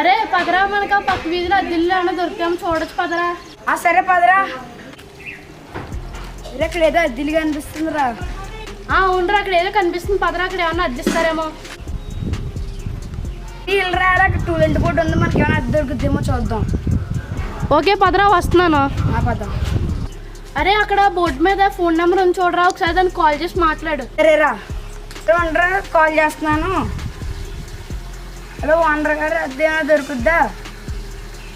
అరే పదరా మనకు ఆ పక్క వీధిలో అద్దెల్లు ఏమైనా దొరికాము చూడొచ్చు పదరా. ఆ సరే పదరా. రే, ఇక్కడ ఏదో అద్దెలుగా అనిపిస్తుందిరా ఆ ఉండరా అక్కడ ఏదో కనిపిస్తుంది పదరా అక్కడ ఏమన్నా అద్దిస్తారేమో. వీళ్ళరా అక్కడ టూ ఇంటి బోర్డు ఉంది మనకి ఏమైనా అద్దె దొరుకుద్దేమో చూద్దాం. ఓకే పదరా వస్తున్నాను. ఆ పదం. అరే అక్కడ బోర్డు మీద ఫోన్ నెంబర్ ఉంది చూడరా ఒకసారి దానికి కాల్ చేసి మాట్లాడు. సరేరా. ఉండరా కాల్ చేస్తున్నాను. హలో ఓనర్ గారు అద్దె ఏమైనా దొరుకుద్దా?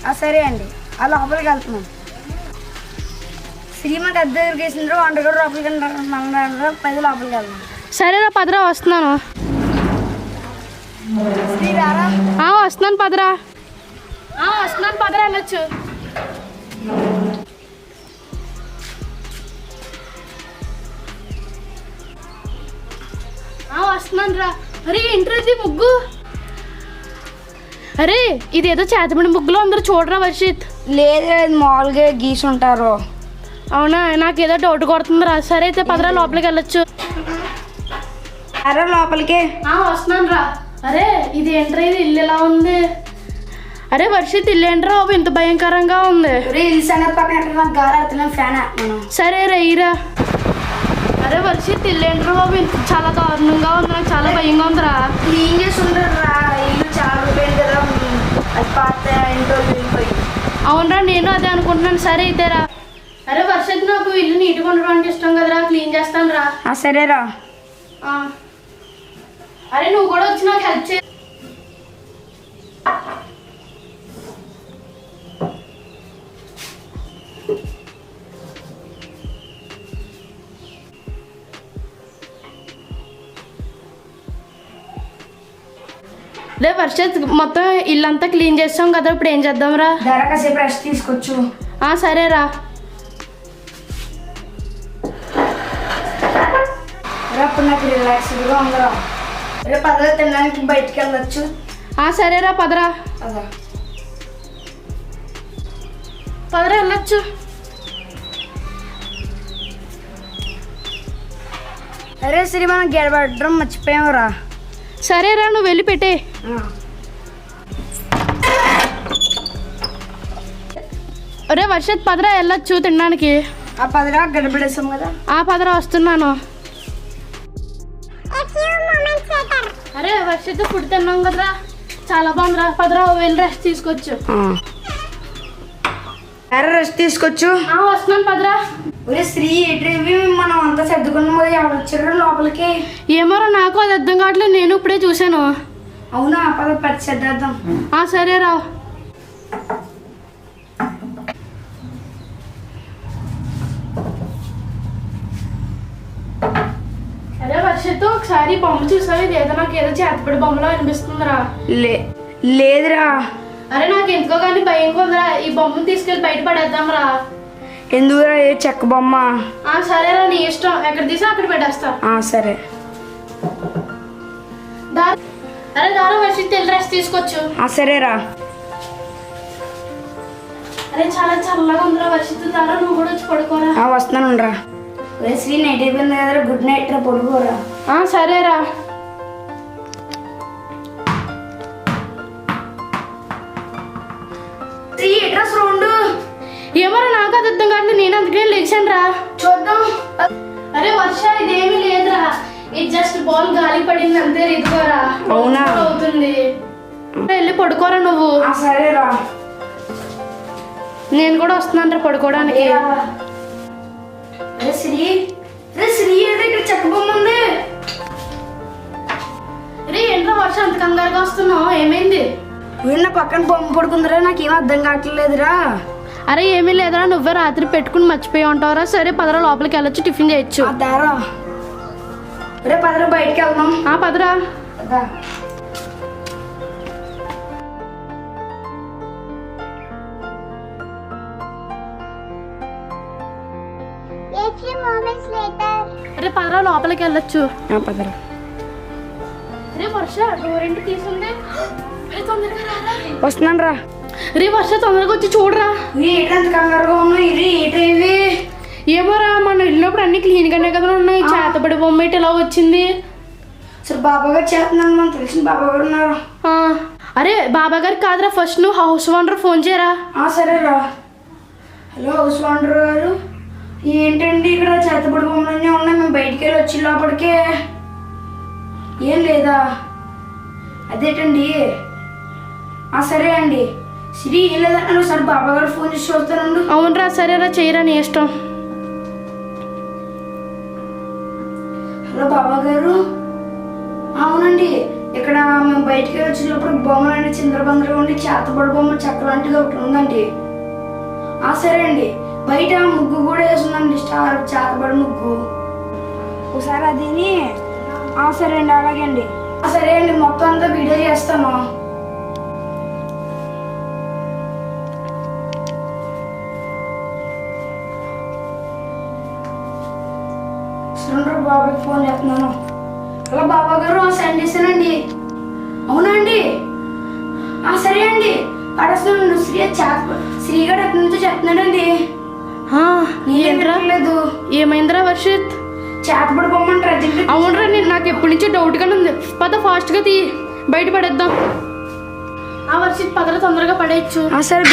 ఆ, సరే అండి. ఆ లోపలికి వెళ్తున్నాం. శ్రీమంత్ అద్దె దొరికేసిండ్రు ఓనర్ గారు లోపలికి వెళ్ళారు పది లోపలికి వెళ్దాం. సరేరా పదరా వస్తున్నాను. శ్రీరారా? ఆ, వస్తున్నాను పదరా. ఆ, వస్తున్నాను పదరా వెళ్ళొచ్చు. ఆ, వస్తున్నాను రా. అరే ఏంట్రది ముగ్గు? అరే ఇదేదో చేతబడి ముగ్గులో అందరూ చూడరా వర్షిత్? లేదు లేదు మామూలుగా గీసి ఉంటారు అవునా? నాకేదో డౌట్ కొడుతుంది రా సరే అయితే పదరా లోపలికి వెళ్ళొచ్చు. అరే లోపలికి. వస్తున్నాను రా అరే ఇది ఏంట్రా ఇది ఇల్లు ఎలా ఉంది? అరే వర్షిత్ ఇల్లు ఏంట్రా బాబు? ఇంత భయంకరంగా ఉంది. సరే రైరా అరే వర్షిత్ ఇల్లు ఏంట్రా బాబు? ఇంత చాలా దారుణంగా ఉంది. నాకు చాలా భయంగా ఉందిరా. క్లీన్ చేసి ఉంటారు రా ఇల్లు చాలా రూపాయలు కదా అది పాత ఇంట్లో వెళ్ళిపోయి అవునరా నేను అదే అనుకుంటున్నాను. సరే అయితే రా. అరే వర్షిత్ నాకు ఇల్లు నీట్గా ఉండడం అంటే ఇష్టం కదరా. క్లీన్ చేస్తాను రా సరేరా. ఆ. అరే నువ్వు కూడా వచ్చి నాకు హెల్ప్ చే రే వర్షత్ మొత్తం ఇల్లంతా క్లీన్ చేస్తాం కదా ఇప్పుడు ఏం చేద్దాం రా కాసేపు రెస్ట్ తీసుకొచ్చు. ఆ, సరేరా. రే అప్పుడు నాకు రిలాక్స్డ్గా ఉందిరా. రేపు పదవి తినడానికి బయటికి వెళ్ళొచ్చు. సరేరా పదరా. అదా పదరా వెళ్ళొచ్చు. అరే శ్రీ మనం గెడబడడం మర్చిపోయావురా. సరేరా నువ్వు వెళ్ళి పెట్టే. అరే వర్షత్ పదరా వెళ్ళొచ్చు తినడానికి. ఆ పదరా గడబడేసాం కదా? ఆ పదరా వస్తున్నాను. అరే వర్షత్ ఫుడ్ తిన్నాం కదరా. చాలా బాగుందిరా. పదరా వెళ్ళి రెస్ట్ తీసుకోవచ్చు అరే రెస్ట్ తీసుకొచ్చు? వస్తున్నాను పదరా. ఒరే శ్రీ ఎటు మనం అంతా సర్దుకున్నాం కదా ఎవరు వచ్చారు లోపలికి? ఏమోరా నాకు అది అర్థం కావట్లేదు నేను ఇప్పుడే చూశాను. అవునా? పద పచ్చి సర్దేద్దాం. ఆ సరేరా అరే వర్షతో ఒకసారి బొమ్మ చూసావు? ఇది ఏదో నాకు ఏదో చేతపడి బొమ్మలో అనిపిస్తుందిరా. లే లేదురా. అరే నాకు ఎందుకో కానీ భయంగా ఉందిరా. ఈ బొమ్మను తీసుకెళ్ళి బయట పడేద్దాంరా. ఎందుకురా ఏ చెక్క బొమ్మ? ఆ సరేరా నీ ఇష్టం. ఎక్కడ తీసా అక్కడ పెట్టేస్తా. ఆ, సరే. అరే దారా వర్షి తెల్ల డ్రెస్ తీసుకోవచ్చు ఆ, సరేరా. అరే చాలా చల్లగా ఉందిరా వర్షిత్ దారా నువ్వు కూడా వచ్చి పడుకోరా. ఆ, వస్తున్నాను రా శ్రీ నైట్ అయిపోయింది కదరా గుడ్ నైట్ రా పడుకోరా. ఆ సరేరా. లేచాను రా చూద్దాం. అరే వర్ష ఇదేమీ లేదురా. ఇది జస్ట్ బాల్ గాలి పడింది అంతే ఇదిగోరా. అవునా? అవుతుంది. వెళ్ళి పడుకోరా నువ్వు. సరేరా. నేను కూడా వస్తున్నాను రా పడుకోవడానికి శ్రీ చెక్క బొమ్మ ఉంది. రే ఏంట్రా వర్ష అంత కంగారుగా వస్తున్నావు? ఏమైంది? వీళ్ళ పక్కన బొమ్మ పడుకుందిరా నాకేం అర్థం కావట్లేదురా. అరే ఏమీ లేదురా నువ్వే రాత్రి పెట్టుకుని మర్చిపోయి ఉంటావురా. సరే పదరా లోపలికి వెళ్ళొచ్చు టిఫిన్ చేయొచ్చు. రే పదరా బయటికి వెళ్దాం. ఆ పదరా. లోపలికి వెళ్ళొచ్చు. ఆ, పదరా. రే వర్ష డోర్ వస్తున్నాను రా రే వర్ష తొందరగా వచ్చి చూడరా. ఏంటంత కంగారుగా ఉన్నాయి ఇది ఏంటి ఇవి ఏమోరా మనం వెళ్ళినప్పుడు అన్ని క్లీన్ గానే కదా ఉన్నాయి. చేతబడి బొమ్మ ఇటు ఇలా వచ్చింది. అసలు బాబా గారు చేస్తున్నాను మనం తెలిసిన బాబా గారు ఉన్నారు అరే బాబా గారికి కాదురా ఫస్ట్ నువ్వు హౌస్ ఓనర్ ఫోన్ చేయరా. సరేరా. హలో హౌస్ ఓనర్ గారు. ఏంటండి ఇక్కడ చేతబడి బొమ్మలన్నీ ఉన్నాయి? మేము బయటికి వెళ్ళి వచ్చి లోపలికే. ఏం లేదా? అదేటండి. ఆ, సరే అండి. సిరి ఏం లేదంటే ఒకసారి బాబా గారు ఫోన్ చేసి చూస్తానండు. అవునరా సరేరా చేయరా నీ ఇష్టం. హలో బాబా గారు అవునండి ఇక్కడ మేము బయటికి వచ్చినప్పుడు బొమ్మలు అండి చిందరబందరగా ఉండి చేతబడి బొమ్మ చెక్క లాంటిది ఒకటి ఉందండి. ఆ సరే అండి. బయట ముగ్గు కూడా వేసిందండి స్టార్ చేతబడి ముగ్గు. ఒకసారి అదిని ఆ సరే అండి అలాగే అండి ఆ సరే అండి మొత్తం అంతా వీడియో చేస్తాను. సురేంద్ర బాబాకి ఫోన్ చేస్తున్నాను. హలో బాబా గారు సెండ్ చేశానండి అవునా అండి? ఆ సరే అండి. పడేస్తున్నాను శ్రీ చేత శ్రీగాడు ఎక్కడి నుంచో చెప్తున్నాడండి లేదు ఏమైందిరా వర్షిత్? చేతపడి పొమ్మంటారు అర్జెంట్ అవునరా నేను నాకు ఎప్పటి నుంచో డౌట్గానే ఉంది. పద ఫాస్ట్గా తీ. బయట పడేద్దాం. ఆ వర్షిత్ పదర తొందరగా పడేయచ్చు. సరే